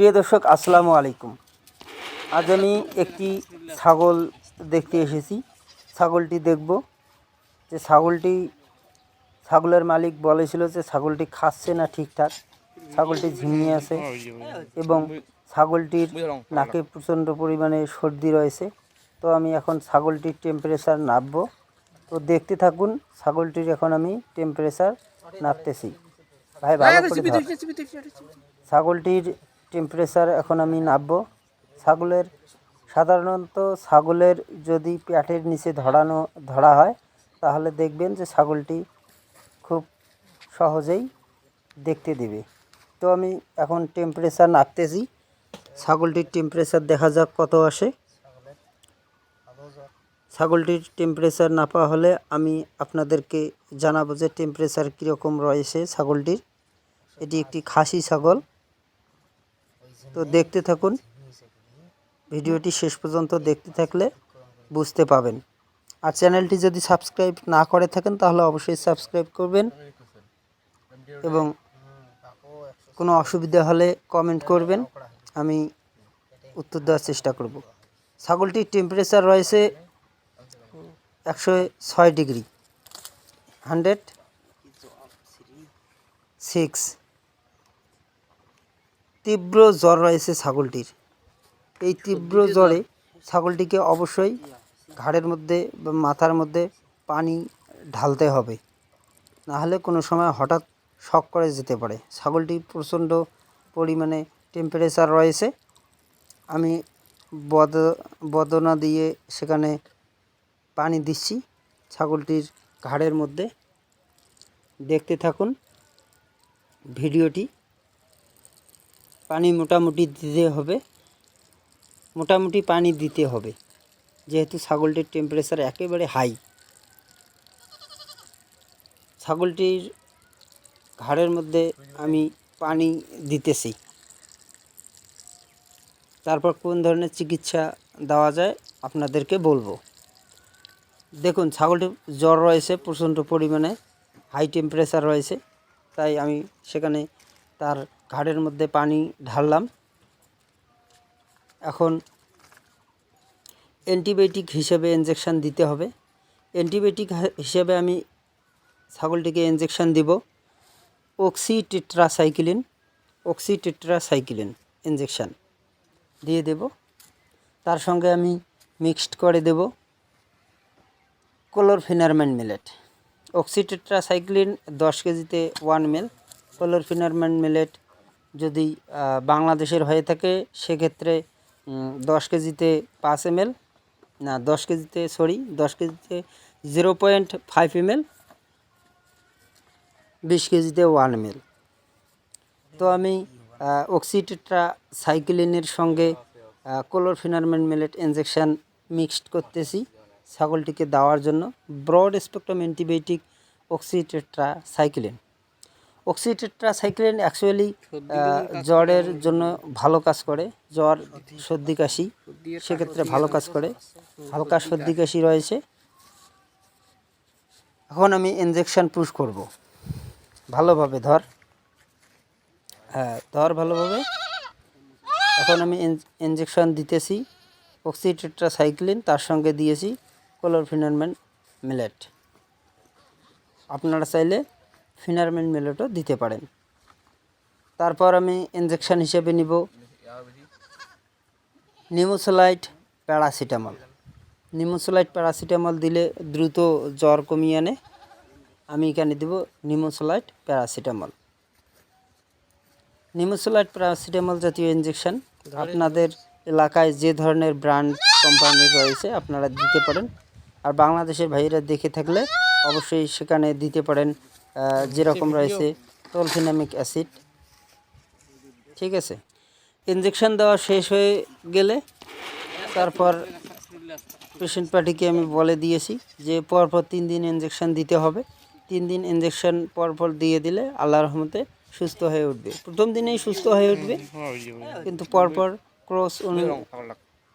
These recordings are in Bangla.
প্রিয় দর্শক আসসালামু আলাইকুম। আজ আমি একটি ছাগল দেখতে এসেছি। ছাগলটি দেখব যে ছাগলটি ছাগলের মালিক বলেছিল যে ছাগলটি খাচ্ছে না ঠিকঠাক ছাগলটি ঝিমিয়ে আছে এবং ছাগলটির নাকে প্রচণ্ড পরিমাণে সর্দি রয়েছে। তো আমি এখন ছাগলটির টেম্পারেচার নাপবো তো দেখতে থাকুন ছাগলটির এখন আমি টেম্পারেচার নাপতেছি ভাই ভালো করে ছাগলটির টেম্পারেচার এখন আমি নাববো। ছাগলের, সাধারণত ছাগলের যদি পেটের নিচে ধরানো, ধরা হয়, তাহলে দেখবেন যে ছাগলটি খুব সহজেই দেখতে দেবে। তো আমি এখন টেম্পারেচার নাপতেছি ছাগলটির টেম্পারেচার দেখা যাক কত আসে। ছাগলটির টেম্পারেচার নাপা হলে আমি আপনাদেরকে জানাব যে টেম্পারেচার কীরকম রয়েছে ছাগলটির। এটি একটি খাসি ছাগল। তো দেখতে থাকুন। ভিডিওটি শেষ পর্যন্ত দেখতে থাকলে বুঝতে পাবেন। আর চ্যানেলটি যদি সাবস্ক্রাইব না করে থাকেন, তাহলে অবশ্যই সাবস্ক্রাইব করবেন এবং কোনো অসুবিধা হলে কমেন্ট করবেন। আমি উত্তর দেওয়ার চেষ্টা করব। ছাগলটির টেম্পারেচার রয়েছে একশো ছয় ডিগ্রি হান্ড্রেড সিক্স তীব্র জ্বর রয়েছে ছাগলটির। এই তীব্র জ্বরে ছাগলটিকে অবশ্যই ঘাড়ের মধ্যে বা মাথার মধ্যে পানি ঢালতে হবে। নাহলে কোনো সময় হঠাৎ শক করে যেতে পারে। ছাগলটি প্রচণ্ড পরিমাণে টেম্পারেচার রয়েছে। আমি বদ বদনা দিয়ে সেখানে পানি দিচ্ছি। ছাগলটির ঘাড়ের মধ্যে। দেখতে থাকুন ভিডিওটি। পানি মোটামুটি দিতে হবে। মোটামুটি পানি দিতে হবে। যেহেতু ছাগলটির টেম্পারেচার একেবারে হাই ছাগলটির ঘাড়ের মধ্যে আমি পানি দিতেছি। তারপর কোন ধরনের চিকিৎসা দেওয়া যায় আপনাদেরকে বলব। দেখুন ছাগলটির জ্বর রয়েছে, প্রচণ্ড পরিমাণে হাই টেম্পারেচার রয়েছে। তাই আমি সেখানে তার ঘাড়ের মধ্যে পানি ঢাললাম। এখন অ্যান্টিবায়োটিক হিসেবে ইঞ্জেকশান দিতে হবে। অ্যান্টিবায়োটিক হিসেবে আমি ছাগলটিকে ইঞ্জেকশান দিব। Oxy tetracycline oxy tetracycline injection দিয়ে দেব। তার সঙ্গে আমি মিক্সড করে দেব। ক্লোরফিনারম্যান মিলেট অক্সিটেট্রাসাইক্লিন দশ কেজিতে ওয়ান মেল ক্লোরফিনারম্যান মিলেট যদি বাংলাদেশের হয়ে থাকে, সেক্ষেত্রে দশ কেজিতে পাঁচ এম না, দশ কেজিতে, সরি, দশ কেজিতে জিরো পয়েন্ট ফাইভ এম বিশ কেজিতে ওয়ান এম তো আমি অক্সিটেট্রা সাইক্লিনের সঙ্গে ক্লোরফিনারমেন মিলেট ইনজেকশান মিক্সড করতেছি ছাগলটিকে দেওয়ার জন্য। Broad spectrum antibiotic oxytetracycline oxytetracycline actually জ্বরের জন্য ভালো কাজ করে। জ্বর সর্দি কাশি সেক্ষেত্রে ভালো কাজ করে। হালকা সর্দি কাশি। রয়েছে। এখন আমি ইনজেকশান পুশ করব। ভালোভাবে ধর। হ্যাঁ ধর ভালোভাবে। এখন আমি ইনজেকশন দিতেছি। অক্সিটেট্রাসাইক্লিন তার সঙ্গে দিয়েছি। Chlorpheniramine maleate. আপনারা চাইলে ফিনারম্যান মিলেটও দিতে পারেন। তারপর আমি ইনজেকশন হিসেবে নিব। নিমোসোলাইট প্যারাসিটামল। নিমোসোলাইট প্যারাসিটামল দিলে দ্রুত জ্বর কমিয়ে আনে। আমি এখানে দেব নিমোসোলাইট প্যারাসিটামল। নিমোসোলাইট প্যারাসিটামল জাতীয় ইঞ্জেকশন আপনাদের এলাকায় যে ধরনের ব্র্যান্ড কোম্পানি রয়েছে, আপনারা দিতে পারেন। আর বাংলাদেশের ভাইয়েরা দেখে থাকলে অবশ্যই সেখানে দিতে পারেন যেরকম রয়েছে টলফিনামিক অ্যাসিড ঠিক আছে? ইঞ্জেকশন দেওয়া শেষ হয়ে গেলে তারপর পেশেন্ট পার্টিকে আমি বলে দিয়েছি যে পরপর তিন দিন ইঞ্জেকশন দিতে হবে। তিন দিন ইঞ্জেকশন পরপর দিয়ে দিলে আল্লাহ রহমতে সুস্থ হয়ে উঠবে। প্রথম দিনেই সুস্থ হয়ে উঠবে কিন্তু পরপর ক্রস অনু-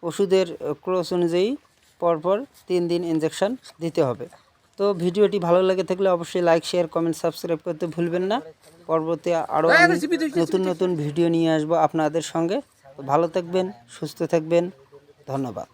ওষুধের ক্রস অনুযায়ী পরপর তিন দিন ইঞ্জেকশন দিতে হবে। তো ভিডিওটি ভালো লাগে থাকলে অবশ্যই লাইক শেয়ার কমেন্ট সাবস্ক্রাইব করতে ভুলবেন না। পরবর্তী আরও নতুন নতুন ভিডিও নিয়ে আসব আপনাদের সঙ্গে। ভালো থাকবেন সুস্থ থাকবেন। ধন্যবাদ।